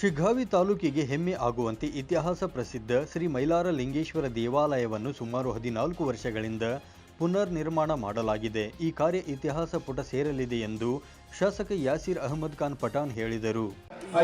ಶಿಗ್ಗಾವಿ ತಾಲೂಕಿಗೆ ಹೆಮ್ಮೆ ಆಗುವಂತೆ ಇತಿಹಾಸ ಪ್ರಸಿದ್ಧ ಶ್ರೀ ಮೈಲಾರ ಲಿಂಗೇಶ್ವರ ದೇವಾಲಯವನ್ನು ಸುಮಾರು ಹದಿನಾಲ್ಕು ವರ್ಷಗಳಿಂದ ಪುನರ್ ನಿರ್ಮಾಣ ಮಾಡಲಾಗಿದೆ. ಈ ಕಾರ್ಯ ಇತಿಹಾಸ ಪುಟ ಸೇರಲಿದೆ ಎಂದು ಶಾಸಕ ಯಾಸಿರ್ ಅಹಮದ್ ಖಾನ್ ಪಠಾಣ್ ಹೇಳಿದರು.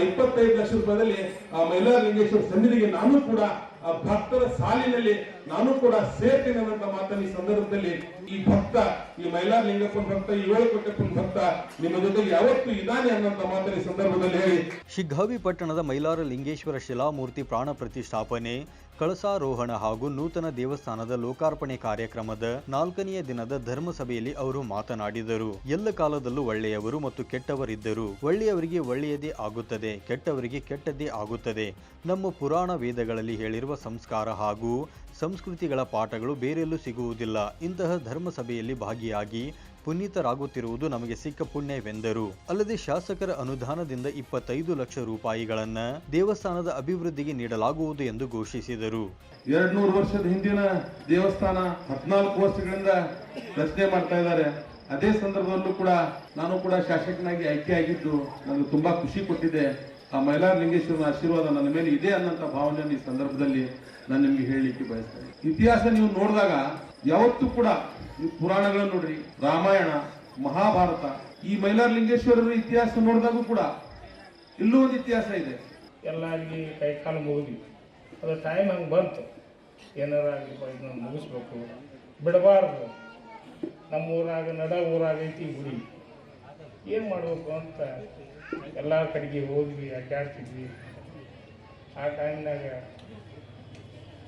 ಇಪ್ಪತ್ತೈದು ಲಕ್ಷ ರೂಪಾಯಿದಲ್ಲಿ ಆ ಮೈಲಾರಲಿಂಗೇಶ್ವರ ಸನ್ನಿಧಿಗೆ ನಾನು ಕೂಡ ಆ ಭಕ್ತರ ಸಾಲಿನಲ್ಲಿ ನಾನು ಕೂಡ ಸೇರ್ತೇನೆ ಅನ್ನೋ ಮಾತನ್ನ ಈ ಸಂದರ್ಭದಲ್ಲಿ ಈ ಭಕ್ತ, ಈ ಮೈಲಾರಲಿಂಗಪ್ಪನ ಭಕ್ತ, ಈ ಏಳು ಕೊಟ್ಟಪ್ಪನ ಭಕ್ತ ನಿಮ್ಮ ಜೊತೆಗೆ ಯಾವತ್ತು ಇದ್ದಾನೆ ಅನ್ನೋ ಮಾತನ್ನ ಈ ಸಂದರ್ಭದಲ್ಲಿ ಹೇಳಿ. ಶಿಗ್ಗಾವಿ ಪಟ್ಟಣದ ಮೈಲಾರ ಲಿಂಗೇಶ್ವರ ಶಿಲಾಮೂರ್ತಿ ಪ್ರಾಣ ಪ್ರತಿಷ್ಠಾಪನೆ, ಕಳಸಾರೋಹಣ ಹಾಗೂ ನೂತನ ದೇವಸ್ಥಾನದ ಲೋಕಾರ್ಪಣೆ ಕಾರ್ಯಕ್ರಮದ ನಾಲ್ಕನೆಯ ದಿನದ ಧರ್ಮಸಭೆಯಲ್ಲಿ ಅವರು ಮಾತನಾಡಿದರು. ಎಲ್ಲ ಕಾಲದಲ್ಲೂ ಒಳ್ಳೆಯವರು ಮತ್ತು ಕೆಟ್ಟವರಿದ್ದರು ಒಳ್ಳೆಯವರಿಗೆ ಒಳ್ಳೆಯದೇ ಆಗುತ್ತದೆ, ಕೆಟ್ಟವರಿಗೆ ಕೆಟ್ಟದ್ದೇ ಆಗುತ್ತದೆ. ನಮ್ಮ ಪುರಾಣ ವೇದಗಳಲ್ಲಿ ಹೇಳಿರುವ ಸಂಸ್ಕಾರ ಹಾಗೂ ಸಂಸ್ಕೃತಿಗಳ ಪಾಠಗಳು ಬೇರೆಲ್ಲೂ ಸಿಗುವುದಿಲ್ಲ. ಇಂತಹ ಧರ್ಮಸಭೆಯಲ್ಲಿ ಭಾಗಿಯಾಗಿ ಪುನೀತರಾಗುತ್ತಿರುವುದು ನಮಗೆ ಸಿಕ್ಕ ಪುಣ್ಯವೆಂದರು. ಅಲ್ಲದೆ ಶಾಸಕರ ಅನುದಾನದಿಂದ ಇಪ್ಪತ್ತೈದು ಲಕ್ಷ ರೂಪಾಯಿಗಳನ್ನ ದೇವಸ್ಥಾನದ ಅಭಿವೃದ್ಧಿಗೆ ನೀಡಲಾಗುವುದು ಎಂದು ಘೋಷಿಸಿದರು. ಎರಡ್ ನೂರು ವರ್ಷದ ಹಿಂದಿನ ದೇವಸ್ಥಾನ ಹದಿನಾಲ್ಕು ವರ್ಷಗಳಿಂದ ರಚನೆ ಮಾಡ್ತಾ ಇದ್ದಾರೆ. ಅದೇ ಸಂದರ್ಭದಲ್ಲೂ ಕೂಡ ನಾನು ಕೂಡ ಶಾಸಕನಾಗಿ ಆಯ್ಕೆಯಾಗಿದ್ದು ನನಗೆ ತುಂಬಾ ಖುಷಿ ಕೊಟ್ಟಿದೆ. ಆ ಮೈಲಾರ ಲಿಂಗೇಶ್ವರನ ಆಶೀರ್ವಾದ ನನ್ನ ಮೇಲೆ ಇದೆ ಅನ್ನೋಂಥ ಭಾವನೆ ಈ ಸಂದರ್ಭದಲ್ಲಿ ನಾನು ನಿಮ್ಗೆ ಹೇಳಲಿಕ್ಕೆ ಬಯಸ್ತೇನೆ ಇತಿಹಾಸ ನೀವು ನೋಡಿದಾಗ ಯಾವತ್ತೂ ಕೂಡ ನೀವು ಪುರಾಣಗಳನ್ನು ನೋಡ್ರಿ. ರಾಮಾಯಣ, ಮಹಾಭಾರತ, ಈ ಮೈಲಾರ ಲಿಂಗೇಶ್ವರರ ಇತಿಹಾಸ ನೋಡಿದಾಗೂ ಕೂಡ ಇಲ್ಲೂ ಒಂದು ಇತಿಹಾಸ ಇದೆ. ಎಲ್ಲರಿಗೆ ಕೈ ಕಾಲು ಮುಗಿದ್ವಿ. ಅದು ಟೈಮ್ ಹಂಗೆ ಬಂತು. ಏನಾರ ಮುಗಿಸ್ಬೇಕು. ಬಿಡಬಾರ್ದು. ನಮ್ಮ ಊರಾಗ ನಡ ಊರಾಗೈತಿ ಈ ಗುಡಿ. ಏನು ಮಾಡಬೇಕು ಅಂತ ಎಲ್ಲ ಕಡೆಗೆ ಹೋದ್ವಿ, ಅಡ್ಡಾಡ್ತಿದ್ವಿ. ಆ ಟೈಮ್ನಾಗ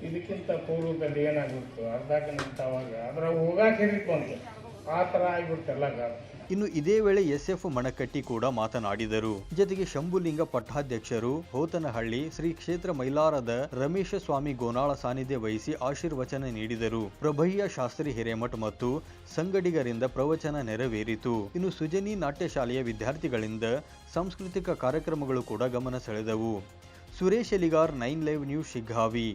ಇದಕ್ಕಿಂತ ಪೂರ್ವದಲ್ಲಿ ಅರ್ಧ ಗಂಟೆ ಅವಾಗ ಅದ್ರಾಗ ಹೋಗಾಕ ಬಂತು ಆ ಥರ ಇನ್ನು ಇದೇ ವೇಳೆ ಎಸ್ಎಫ್ ಮಣಕಟ್ಟಿ ಕೂಡ ಮಾತನಾಡಿದರು. ಜೊತೆಗೆ ಶಂಭುಲಿಂಗ ಪಟ್ಟಾಧ್ಯಕ್ಷರು ಹೋತನಹಳ್ಳಿ ಶ್ರೀ ಕ್ಷೇತ್ರ ಮೈಲಾರದ ರಮೇಶ ಸ್ವಾಮಿ ಗೋನಾಳ ಸಾನ್ನಿಧ್ಯ ವಹಿಸಿ ಆಶೀರ್ವಚನ ನೀಡಿದರು. ಪ್ರಭಯ್ಯ ಶಾಸ್ತ್ರಿ ಹಿರೇಮಠ್ ಮತ್ತು ಸಂಗಡಿಗರಿಂದ ಪ್ರವಚನ ನೆರವೇರಿತು. ಇನ್ನು ಸುಜನಿ ನಾಟ್ಯ ಶಾಲೆಯ ವಿದ್ಯಾರ್ಥಿಗಳಿಂದ ಸಾಂಸ್ಕೃತಿಕ ಕಾರ್ಯಕ್ರಮಗಳು ಕೂಡ ಗಮನ ಸೆಳೆದವು. Suresh Eligar, nine live news, Shiggavi.